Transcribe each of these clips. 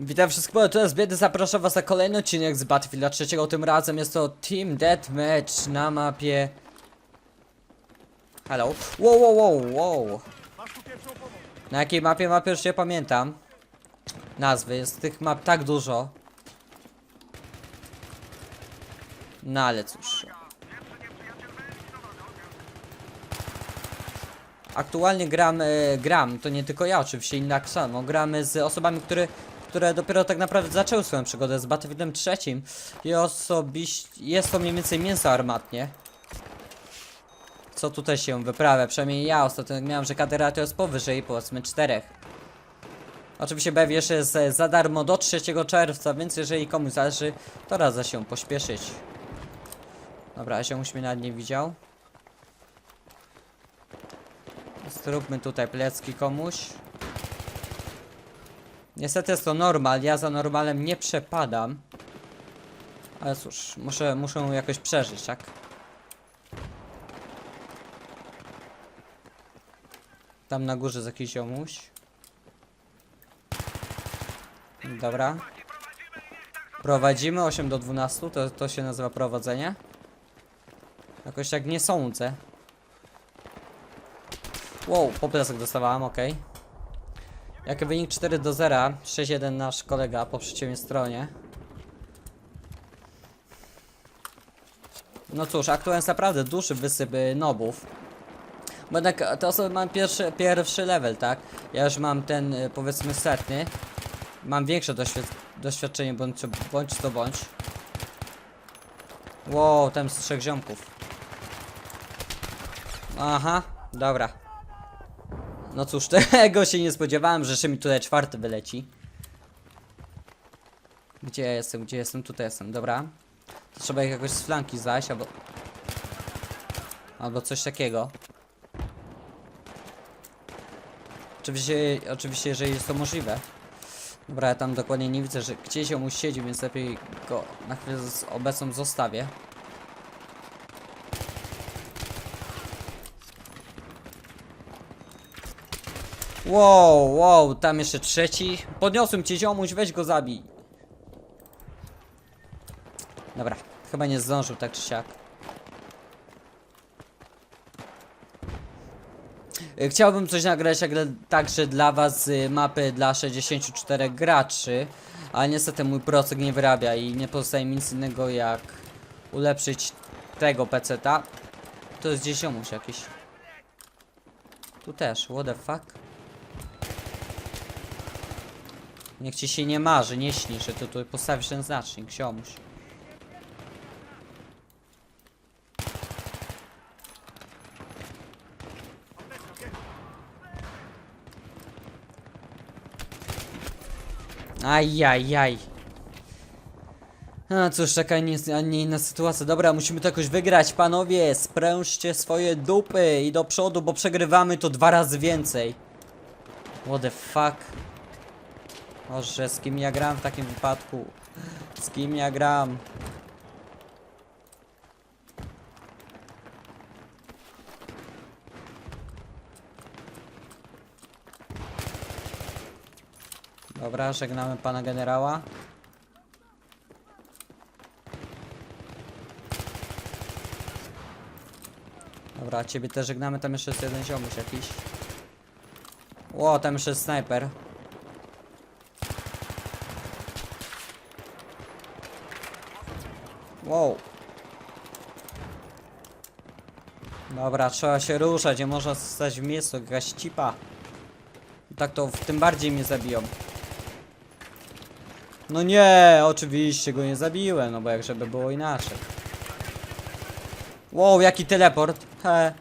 Witam wszystkich, to jest Biedy, zapraszam was na kolejny odcinek z Battlefielda 3. Tym razem jest to Team Deathmatch na mapie... Hello? Wow, wow, wow, wow. Na jakiej mapie mapy już nie pamiętam. Nazwy, jest tych map tak dużo. No ale cóż. Aktualnie gram, e, gram, to nie tylko ja, oczywiście inna samo. Gramy z osobami, które, które dopiero tak naprawdę zaczęły swoją przygodę z Battlefieldem trzecim i osobiście jest to mniej więcej mięso armatnie. Co tutaj się wyprawia? Przynajmniej ja ostatnio miałem, że kadera to jest powyżej powiedzmy czterech. Oczywiście BF jeszcze jest za darmo do 3 czerwca, więc jeżeli komuś zależy, to radzę się pośpieszyć. Dobra, ziomuś mnie nad nie widział. Zróbmy tutaj plecki komuś. Niestety jest to normal, ja za normalem nie przepadam. Ale cóż, muszę, muszę jakoś przeżyć, tak? Tam na górze jest jakiś ziomuś. Dobra. Prowadzimy 8 do 12, to, to się nazywa prowadzenie. Jakoś tak nie sądzę. Wow, po plecach dostawałem, ok. Jaki wynik 4 do 0, 6-1 nasz kolega po przeciwnej stronie. No cóż, aktualnie jest naprawdę duży wysyp y, nobów. Bo jednak te osoby mam pierwszy, pierwszy level, tak? Ja już mam ten, y, powiedzmy, setny. Mam większe doświad doświadczenie, bądź, bądź to bądź. Wow, tam z trzech ziomków. Aha, dobra. No cóż, tego się nie spodziewałem, że jeszcze mi tutaj czwarty wyleci. Gdzie ja jestem, gdzie jestem? Tutaj jestem, dobra. To trzeba ich jakoś z flanki zajść, albo... Albo coś takiego. Oczywiście, oczywiście, jeżeli jest to możliwe. Dobra, ja tam dokładnie nie widzę, że gdzieś on siedzi, więc lepiej go na chwilę obecną zostawię. Wow, wow, tam jeszcze trzeci. Podniosłem cię ziomuś, weź go zabij. Dobra, chyba nie zdążył tak czy siak. Y, Chciałbym coś nagrać także dla was z mapy dla 64 graczy, ale niestety mój procek nie wyrabia i nie pozostaje mi nic innego jak ulepszyć tego peceta. To jest gdzieś jakiś. Tu też, what the fuck? Niech ci się nie marzy, nie śni, że tu, tu postawisz ten znacznik, ziomuś. Ajajaj. A cóż, taka nie, nie inna sytuacja. Dobra, musimy to jakoś wygrać, panowie. Sprężcie swoje dupy i do przodu, bo przegrywamy to dwa razy więcej. What the fuck? Boże, z kim ja gram w takim wypadku? Z kim ja gram? Dobra, żegnamy pana generała. Dobra, ciebie też żegnamy, tam jeszcze jest jeden ziomuś jakiś. Ło, tam jeszcze jest snajper. Wow. Dobra, trzeba się ruszać, nie można stać w miejscu, jakaś cipa. Tak to w tym bardziej mnie zabiją. No nie, oczywiście go nie zabiłem, no bo jak żeby było inaczej. Wow, jaki teleport. He.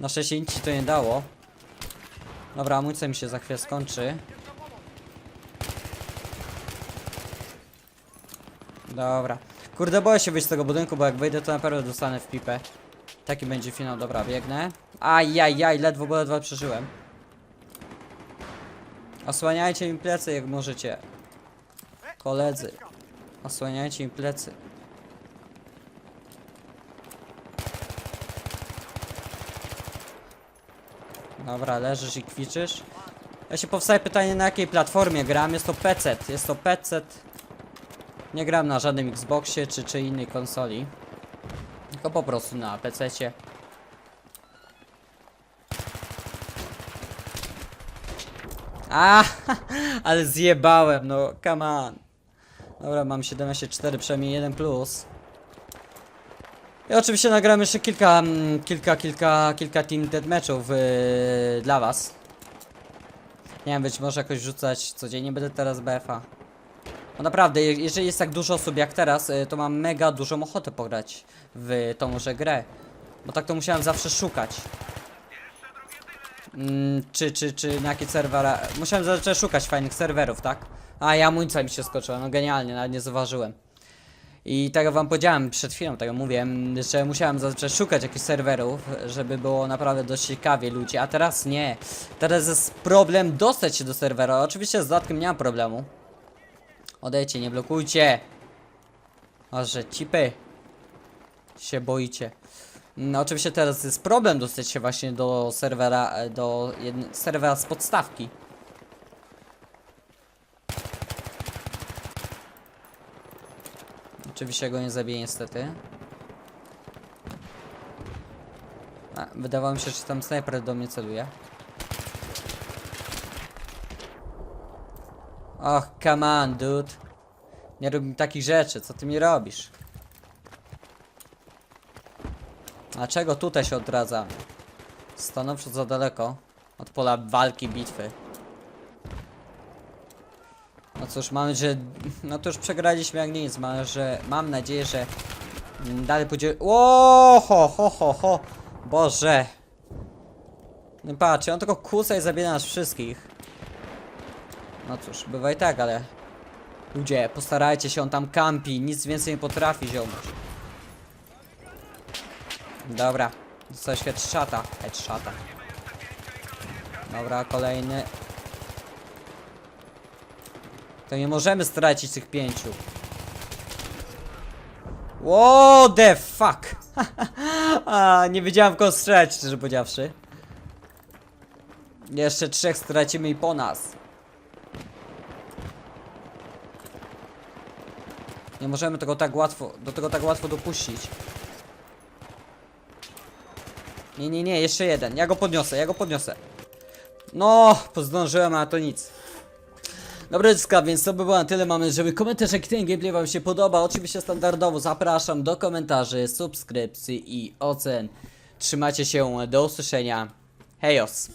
Na szczęście nic ci to nie dało. Dobra, amunicja mi się za chwilę skończy. Dobra. Kurde, boję się wyjść z tego budynku, bo jak wyjdę, to na pewno dostanę w pipę. Taki będzie finał, dobra, biegnę. Ajajaj, ledwo, bo ledwo przeżyłem. Osłaniajcie mi plecy, jak możecie. Koledzy. Osłaniajcie mi plecy. Dobra, leżysz i kwiczysz. Ja się powstaje pytanie, na jakiej platformie gram. Jest to PC. Jest to PC. Nie gram na żadnym Xboxie czy, czy innej konsoli. Tylko po prostu na PC. A, ale zjebałem, no come on. Dobra, mam 17,4, przynajmniej 1 plus. I oczywiście nagram jeszcze kilka, mm, kilka, kilka, kilka team deathmatchów yy, dla was. Nie wiem, być może jakoś rzucać codziennie będę teraz BFA. No naprawdę, je- jeżeli jest tak dużo osób jak teraz, y, to mam mega dużą ochotę pograć w tąże grę. Bo tak to musiałem zawsze szukać. Mm, czy, czy, czy na jakie serwera... Musiałem zawsze szukać fajnych serwerów, tak? A, i amunicja mi się skoczyła, no genialnie, nawet nie zauważyłem. I tego wam powiedziałem przed chwilą, tego mówię, że musiałem zawsze szukać jakichś serwerów, żeby było naprawdę dość ciekawie ludzi, a teraz nie. Teraz jest problem dostać się do serwera. Oczywiście z dodatkiem nie mam problemu. Odejdźcie, nie blokujcie. A że cipy się boicie. No oczywiście teraz jest problem dostać się właśnie do serwera, e, do jedne, serwera z podstawki. Oczywiście go nie zabiję niestety. A, wydawało mi się, że tam snajper do mnie celuje. Och, come on, dude. Nie rób mi takich rzeczy, co ty mi robisz? A czego tutaj się odradza? Stanowczo za daleko od pola walki, bitwy. No cóż, mamy, że... No to już przegraliśmy jak nic, mam, że... Mam nadzieję, że... Dalej pójdzie... O, ho, ho, ho, ho! Boże! No patrz, on tylko kłóca i zabija nas wszystkich. No cóż, bywa i tak, ale... Ludzie, postarajcie się, on tam kampi, nic więcej nie potrafi ziomuś. Dobra, coś headshota, headshota. Dobra, kolejny. To nie możemy stracić tych pięciu. What the fuck? A, nie wiedziałem w kogo strzelać, szczerze powiedziawszy. Jeszcze trzech stracimy i po nas. Nie możemy tego tak łatwo, do tego tak łatwo dopuścić. Nie, nie, nie, jeszcze jeden. Ja go podniosę, ja go podniosę. No, pozdążyłem, a to nic. Dobra, dziecka, więc to by było na tyle. Mam nadzieję, że komentarz jak ten gameplay wam się podoba. Oczywiście standardowo zapraszam do komentarzy, subskrypcji i ocen. Trzymajcie się, do usłyszenia. Hejos!